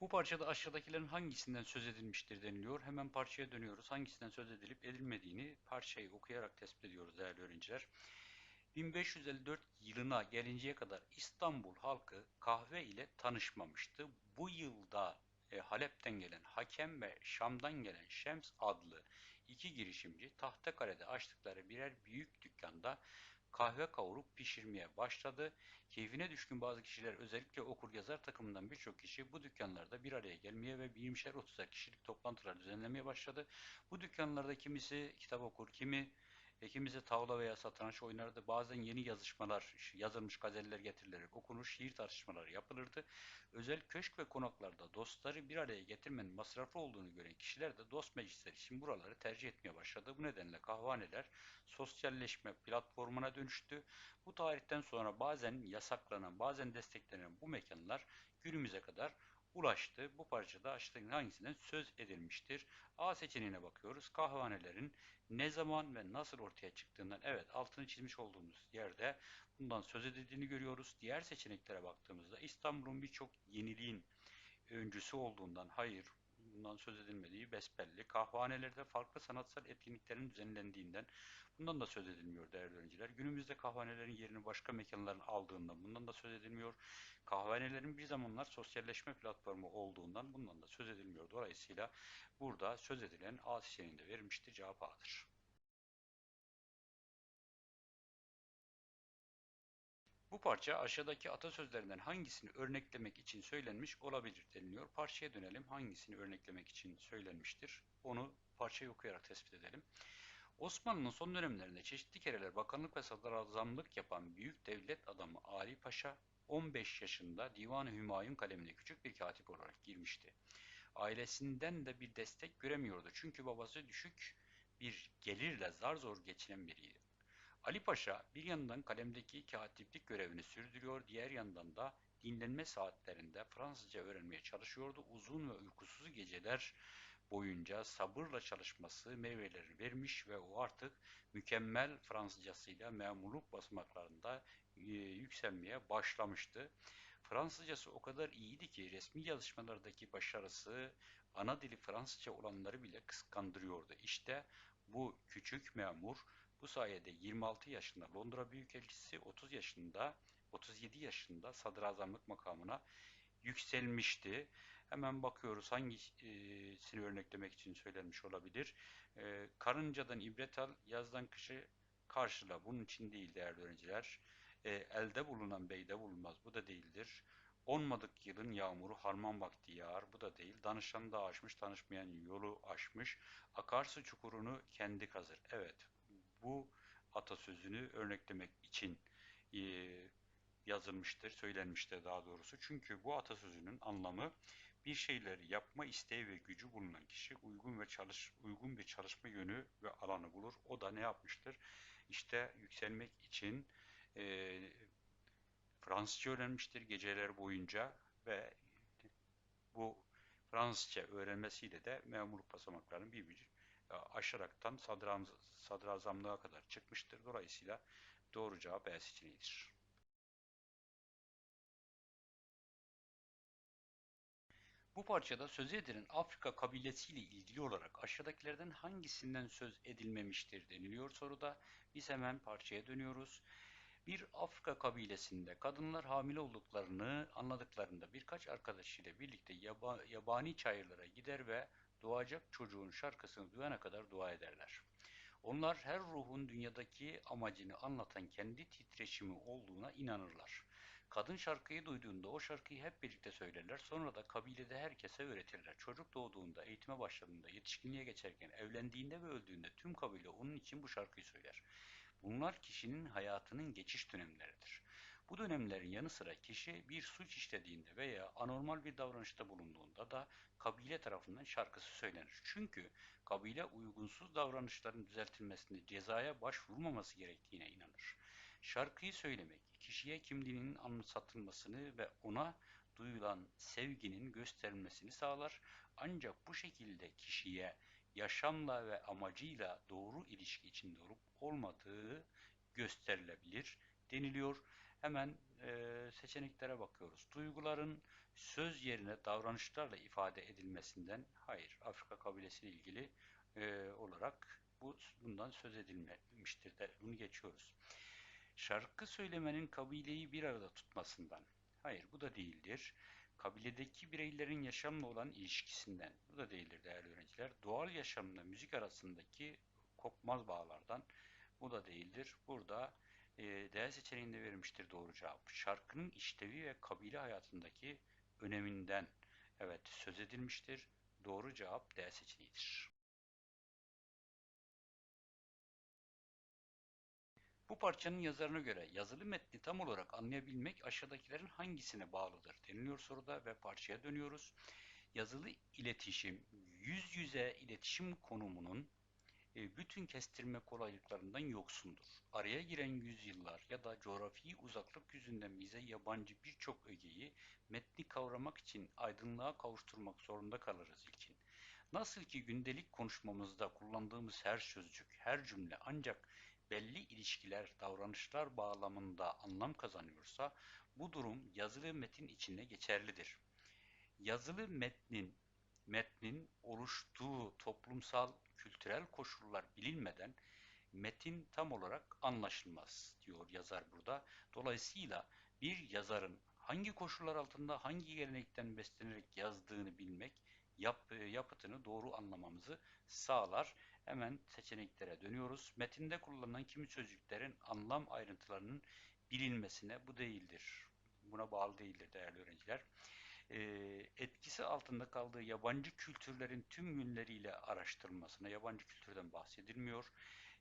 Bu parçada aşağıdakilerin hangisinden söz edilmiştir deniliyor. Hemen parçaya dönüyoruz. Hangisinden söz edilip edilmediğini parçayı okuyarak tespit ediyoruz değerli öğrenciler. 1554 yılına gelinceye kadar İstanbul halkı kahve ile tanışmamıştı. Bu yılda e, Halep'ten gelen Hakem ve Şam'dan gelen Şems adlı iki girişimci Tahtakale'de açtıkları birer büyük dükkanda kahve kavurup pişirmeye başladı. Keyfine düşkün bazı kişiler özellikle okur yazar takımından birçok kişi bu dükkanlarda bir araya gelmeye ve 20'şer 30'ar kişilik toplantılar düzenlemeye başladı. Bu dükkanlarda kimisi kitap okur, kimi kimisi tavla veya satranç oynardı. Bazen yeni yazışmalar, yazılmış gazeller getirilerek okunur, şiir tartışmaları yapılırdı. Özel köşk ve konaklarda dostları bir araya getirmenin masraflı olduğunu gören kişiler de dost meclisleri için buraları tercih etmeye başladı. Bu nedenle kahvaneler sosyalleşme platformuna dönüştü. Bu tarihten sonra bazen yasaklanan, bazen desteklenen bu mekanlar günümüze kadar ulaştı. Bu parçada aşağıdaki hangisinden söz edilmiştir? A seçeneğine bakıyoruz. Kahvanelerin ne zaman ve nasıl ortaya çıktığından evet altını çizmiş olduğumuz yerde bundan söz edildiğini görüyoruz. Diğer seçeneklere baktığımızda İstanbul'un birçok yeniliğin öncüsü olduğundan hayır bundan söz edilmediği besbelli. Kahvanelerde farklı sanatsal etkinliklerin düzenlendiğinden bundan da söz edilmiyor değerli öğrenciler. Günümüzde kahvanelerin yerini başka mekanların aldığından bundan da söz edilmiyor. Kahvanelerin bir zamanlar sosyalleşme platformu olduğundan bundan da söz edilmiyor. Dolayısıyla burada söz edilen A seçeneğinde verilmiştir. Cevap A'dır. Bu parça aşağıdaki atasözlerinden hangisini örneklemek için söylenmiş olabilir deniliyor. Parçaya dönelim. Hangisini örneklemek için söylenmiştir? Onu parçayı okuyarak tespit edelim. Osmanlı'nın son dönemlerinde çeşitli kereler bakanlık ve sadrazamlık yapan büyük devlet adamı Ali Paşa 15 yaşında Divan-ı Hümayun kalemine küçük bir katip olarak girmişti. Ailesinden de bir destek göremiyordu çünkü babası düşük bir gelirle zar zor geçinen biriydi. Ali Paşa bir yandan kalemdeki katiplik görevini sürdürüyor, diğer yandan da dinlenme saatlerinde Fransızca öğrenmeye çalışıyordu. Uzun ve uykusuz geceler boyunca sabırla çalışması meyvelerini vermiş ve o artık mükemmel Fransızcasıyla memurluk basamaklarında e, yükselmeye başlamıştı. Fransızcası o kadar iyiydi ki resmi yazışmalardaki başarısı ana dili Fransızca olanları bile kıskandırıyordu. İşte bu küçük memur bu sayede 26 yaşında Londra Büyükelçisi, 30 yaşında 37 yaşında sadrazamlık makamına yükselmişti. Hemen bakıyoruz hangisini örneklemek için söylenmiş olabilir. Ee, karıncadan ibret al, yazdan kışı karşıla. Bunun için değil değerli öğrenciler. Ee, elde bulunan beyde bulunmaz. Bu da değildir. Onmadık yılın yağmuru harman vakti yağar. Bu da değil. Danışan da aşmış, tanışmayan yolu aşmış. Akarsu çukurunu kendi kazır. Evet, bu atasözünü örneklemek için e, yazılmıştır, söylenmiştir daha doğrusu. Çünkü bu atasözünün anlamı bir şeyleri yapma isteği ve gücü bulunan kişi uygun ve çalış uygun bir çalışma yönü ve alanı bulur. O da ne yapmıştır? İşte yükselmek için e, Fransızca öğrenmiştir geceler boyunca ve bu Fransızca öğrenmesiyle de memurluk basamaklarının bir bir e, aşaraktan sadrazamlığa kadar çıkmıştır. Dolayısıyla doğru cevap B seçeneğidir. Bu parçada söz edilen Afrika kabilesiyle ilgili olarak aşağıdakilerden hangisinden söz edilmemiştir deniliyor soruda. Biz hemen parçaya dönüyoruz. Bir Afrika kabilesinde kadınlar hamile olduklarını anladıklarında birkaç arkadaşıyla birlikte yaba, yabani çayırlara gider ve doğacak çocuğun şarkısını duyana kadar dua ederler. Onlar her ruhun dünyadaki amacını anlatan kendi titreşimi olduğuna inanırlar. Kadın şarkıyı duyduğunda o şarkıyı hep birlikte söylerler. Sonra da kabilede herkese öğretirler. Çocuk doğduğunda, eğitime başladığında, yetişkinliğe geçerken, evlendiğinde ve öldüğünde tüm kabile onun için bu şarkıyı söyler. Bunlar kişinin hayatının geçiş dönemleridir. Bu dönemlerin yanı sıra kişi bir suç işlediğinde veya anormal bir davranışta bulunduğunda da kabile tarafından şarkısı söylenir. Çünkü kabile uygunsuz davranışların düzeltilmesinde cezaya başvurmaması gerektiğine inanır. Şarkıyı söylemek, kişiye kimliğinin anımsatılmasını ve ona duyulan sevginin gösterilmesini sağlar. Ancak bu şekilde kişiye yaşamla ve amacıyla doğru ilişki içinde olup olmadığı gösterilebilir deniliyor. Hemen e, seçeneklere bakıyoruz. Duyguların söz yerine davranışlarla ifade edilmesinden hayır Afrika kabilesiyle ilgili e, olarak bu bundan söz edilmemiştir de bunu geçiyoruz. Şarkı söylemenin kabileyi bir arada tutmasından hayır bu da değildir. Kabiledeki bireylerin yaşamla olan ilişkisinden bu da değildir değerli öğrenciler. Doğal yaşamla müzik arasındaki kopmaz bağlardan bu da değildir. Burada D seçeneğinde verilmiştir doğru cevap. Şarkının işlevi ve kabile hayatındaki öneminden evet söz edilmiştir. Doğru cevap D seçeneğidir. Bu parçanın yazarına göre yazılı metni tam olarak anlayabilmek aşağıdakilerin hangisine bağlıdır deniliyor soruda ve parçaya dönüyoruz. Yazılı iletişim, yüz yüze iletişim konumunun e, bütün kestirme kolaylıklarından yoksundur. Araya giren yüzyıllar ya da coğrafi uzaklık yüzünden bize yabancı birçok ögeyi metni kavramak için aydınlığa kavuşturmak zorunda kalırız ilkin. Nasıl ki gündelik konuşmamızda kullandığımız her sözcük, her cümle ancak belli ilişkiler, davranışlar bağlamında anlam kazanıyorsa bu durum yazılı metin içinde geçerlidir. Yazılı metnin metnin oluştuğu toplumsal kültürel koşullar bilinmeden metin tam olarak anlaşılmaz diyor yazar burada. Dolayısıyla bir yazarın hangi koşullar altında hangi gelenekten beslenerek yazdığını bilmek yap, yapıtını doğru anlamamızı sağlar. Hemen seçeneklere dönüyoruz. Metinde kullanılan kimi sözcüklerin anlam ayrıntılarının bilinmesine bu değildir. Buna bağlı değildir değerli öğrenciler. Ee, etkisi altında kaldığı yabancı kültürlerin tüm yönleriyle araştırılmasına, yabancı kültürden bahsedilmiyor.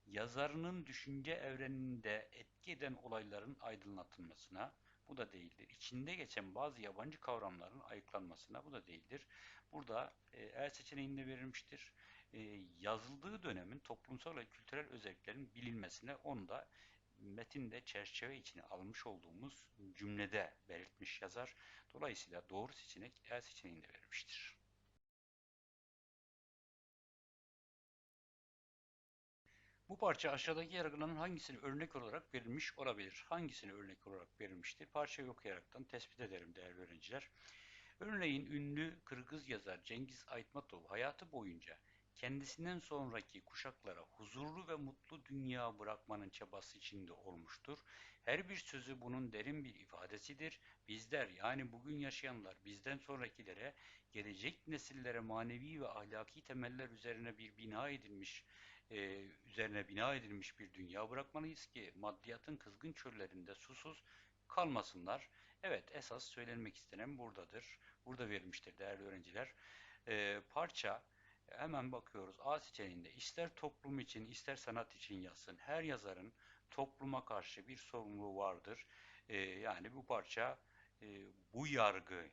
Yazarının düşünce evreninde etki eden olayların aydınlatılmasına, bu da değildir. İçinde geçen bazı yabancı kavramların ayıklanmasına, bu da değildir. Burada e, seçeneğinde verilmiştir e, yazıldığı dönemin toplumsal ve kültürel özelliklerin bilinmesine onu da metinde çerçeve içine almış olduğumuz cümlede belirtmiş yazar. Dolayısıyla doğru seçenek E seçeneğinde verilmiştir. Bu parça aşağıdaki yargılanan hangisini örnek olarak verilmiş olabilir? Hangisini örnek olarak verilmiştir? Parçayı okuyaraktan tespit ederim değerli öğrenciler. Örneğin ünlü Kırgız yazar Cengiz Aytmatov hayatı boyunca kendisinden sonraki kuşaklara huzurlu ve mutlu dünya bırakmanın çabası içinde olmuştur. Her bir sözü bunun derin bir ifadesidir. Bizler yani bugün yaşayanlar bizden sonrakilere, gelecek nesillere manevi ve ahlaki temeller üzerine bir bina edilmiş, e, üzerine bina edilmiş bir dünya bırakmalıyız ki maddiyatın kızgın çöllerinde susuz kalmasınlar. Evet esas söylenmek istenen buradadır. Burada verilmiştir değerli öğrenciler. E, parça hemen bakıyoruz A seçeneğinde ister toplum için ister sanat için yazsın. Her yazarın topluma karşı bir sorumluluğu vardır. Ee, yani bu parça e, bu yargı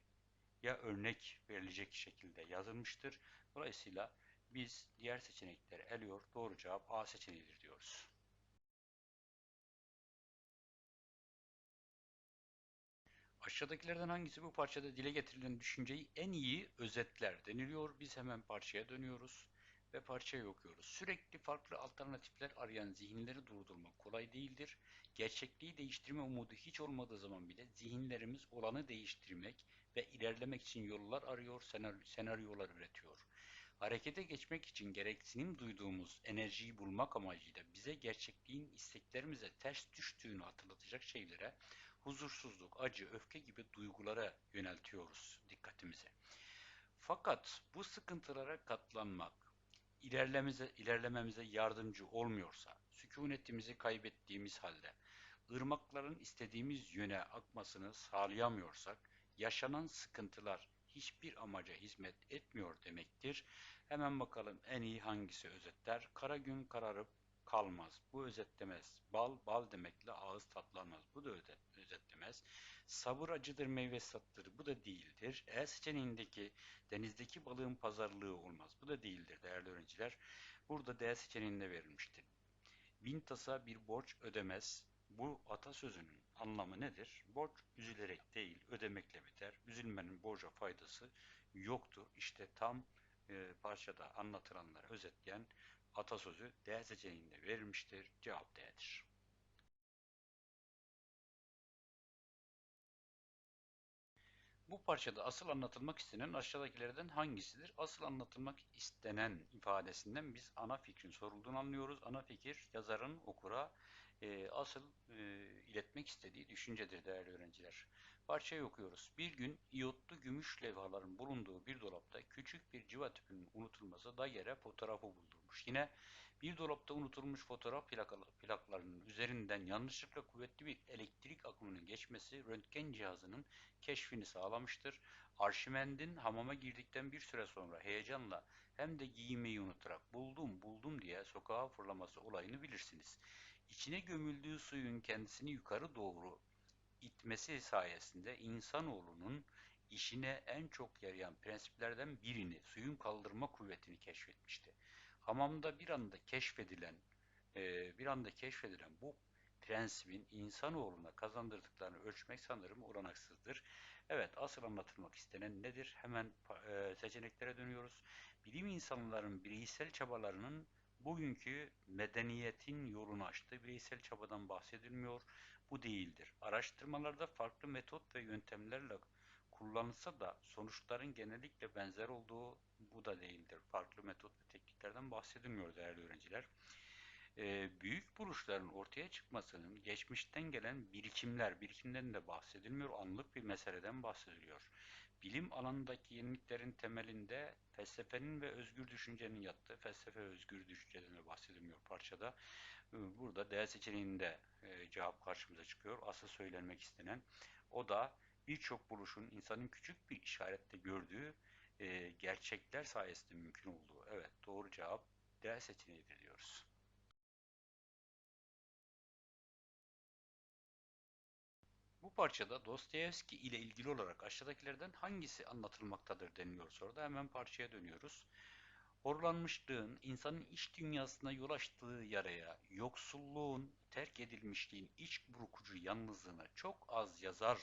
ya örnek verilecek şekilde yazılmıştır. Dolayısıyla biz diğer seçenekleri eliyor. Doğru cevap A seçeneğidir diyoruz. Aşağıdakilerden hangisi bu parçada dile getirilen düşünceyi en iyi özetler deniliyor. Biz hemen parçaya dönüyoruz ve parçayı okuyoruz. Sürekli farklı alternatifler arayan zihinleri durdurmak kolay değildir. Gerçekliği değiştirme umudu hiç olmadığı zaman bile zihinlerimiz olanı değiştirmek ve ilerlemek için yollar arıyor, senaryolar üretiyor. Harekete geçmek için gereksinim duyduğumuz enerjiyi bulmak amacıyla bize gerçekliğin isteklerimize ters düştüğünü hatırlatacak şeylere huzursuzluk, acı, öfke gibi duygulara yöneltiyoruz dikkatimizi. Fakat bu sıkıntılara katlanmak, ilerlememize, ilerlememize yardımcı olmuyorsa, sükunetimizi kaybettiğimiz halde, ırmakların istediğimiz yöne akmasını sağlayamıyorsak, yaşanan sıkıntılar hiçbir amaca hizmet etmiyor demektir. Hemen bakalım en iyi hangisi özetler? Kara gün kararıp kalmaz. Bu özetlemez. Bal, bal demekle ağız tatlanmaz. Bu da özetlemez. Sabır acıdır, meyve sattır. Bu da değildir. E seçeneğindeki denizdeki balığın pazarlığı olmaz. Bu da değildir değerli öğrenciler. Burada D seçeneğinde verilmiştir. Bin tasa bir borç ödemez. Bu atasözünün anlamı nedir? Borç üzülerek değil, ödemekle biter. Üzülmenin borca faydası yoktur. İşte tam e, parçada anlatılanları özetleyen atasözü D seçeneğinde verilmiştir. Cevap D'dir. Bu parçada asıl anlatılmak istenen aşağıdakilerden hangisidir? Asıl anlatılmak istenen ifadesinden biz ana fikrin sorulduğunu anlıyoruz. Ana fikir yazarın okura e, asıl e, iletmek istediği düşüncedir değerli öğrenciler. Parçayı okuyoruz. Bir gün iyotlu gümüş levhaların bulunduğu bir dolapta küçük bir civa tüpünün unutulması da yere fotoğrafı buldurmuş. Yine bir dolapta unutulmuş fotoğraf plaklarının üzerinden yanlışlıkla kuvvetli bir elektrik akımının geçmesi röntgen cihazının keşfini sağlamıştır. Arşimend'in hamama girdikten bir süre sonra heyecanla hem de giyinmeyi unutarak buldum buldum diye sokağa fırlaması olayını bilirsiniz. İçine gömüldüğü suyun kendisini yukarı doğru itmesi sayesinde insanoğlunun işine en çok yarayan prensiplerden birini, suyun kaldırma kuvvetini keşfetmişti. Hamamda bir anda keşfedilen, e, bir anda keşfedilen bu prensibin insanoğluna kazandırdıklarını ölçmek sanırım olanaksızdır. Evet, asıl anlatılmak istenen nedir? Hemen e, seçeneklere dönüyoruz. Bilim insanların bireysel çabalarının bugünkü medeniyetin yolunu açtığı bireysel çabadan bahsedilmiyor. Bu değildir. Araştırmalarda farklı metot ve yöntemlerle kullanılsa da sonuçların genellikle benzer olduğu bu da değildir. Farklı metot ve tekniklerden bahsedilmiyor değerli öğrenciler. Ee, büyük buluşların ortaya çıkmasının geçmişten gelen birikimler, birikimden de bahsedilmiyor, anlık bir meseleden bahsediliyor. Bilim alanındaki yeniliklerin temelinde felsefenin ve özgür düşüncenin yattığı felsefe özgür düşünceden bahsedilmiyor parçada. Ee, burada D seçeneğinde e, cevap karşımıza çıkıyor. Asıl söylenmek istenen o da birçok buluşun insanın küçük bir işarette gördüğü e, gerçekler sayesinde mümkün olduğu. Evet doğru cevap D seçeneğidir diyoruz. Parçada Dostoyevski ile ilgili olarak aşağıdakilerden hangisi anlatılmaktadır deniliyor soruda. Hemen parçaya dönüyoruz. Horlanmışlığın insanın iç dünyasına yol açtığı yaraya, yoksulluğun, terk edilmişliğin iç burkucu yalnızlığına çok az yazar,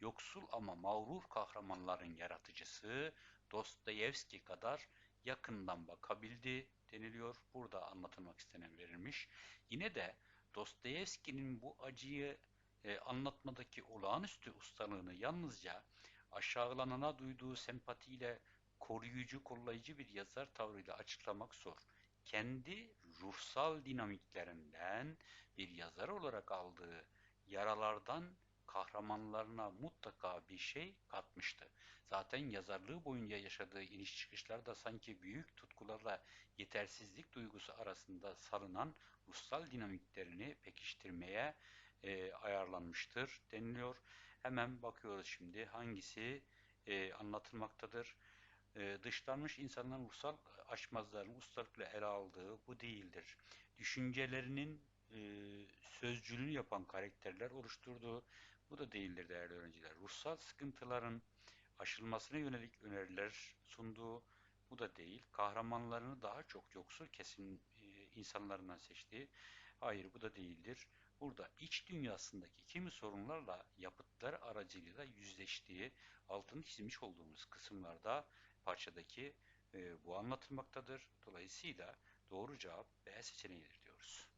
yoksul ama mağrur kahramanların yaratıcısı Dostoyevski kadar yakından bakabildi deniliyor. Burada anlatılmak istenen verilmiş. Yine de Dostoyevski'nin bu acıyı e, anlatmadaki olağanüstü ustalığını yalnızca aşağılanana duyduğu sempatiyle koruyucu, kollayıcı bir yazar tavrıyla açıklamak zor. Kendi ruhsal dinamiklerinden bir yazar olarak aldığı yaralardan kahramanlarına mutlaka bir şey katmıştı. Zaten yazarlığı boyunca yaşadığı iniş çıkışlar da sanki büyük tutkularla yetersizlik duygusu arasında salınan ruhsal dinamiklerini pekiştirmeye e, ayarlanmıştır deniliyor. Hemen bakıyoruz şimdi hangisi e, anlatılmaktadır. E, dışlanmış insanların ruhsal açmazlarını ustalıkla ele aldığı bu değildir. Düşüncelerinin e, sözcülüğünü yapan karakterler oluşturduğu bu da değildir değerli öğrenciler. Ruhsal sıkıntıların aşılmasına yönelik öneriler sunduğu bu da değil. Kahramanlarını daha çok yoksul kesim e, insanlarından seçtiği hayır bu da değildir. Burada iç dünyasındaki kimi sorunlarla yapıtlar aracılığıyla yüzleştiği altını çizmiş olduğumuz kısımlarda parçadaki e, bu anlatılmaktadır. Dolayısıyla doğru cevap B seçeneğidir diyoruz.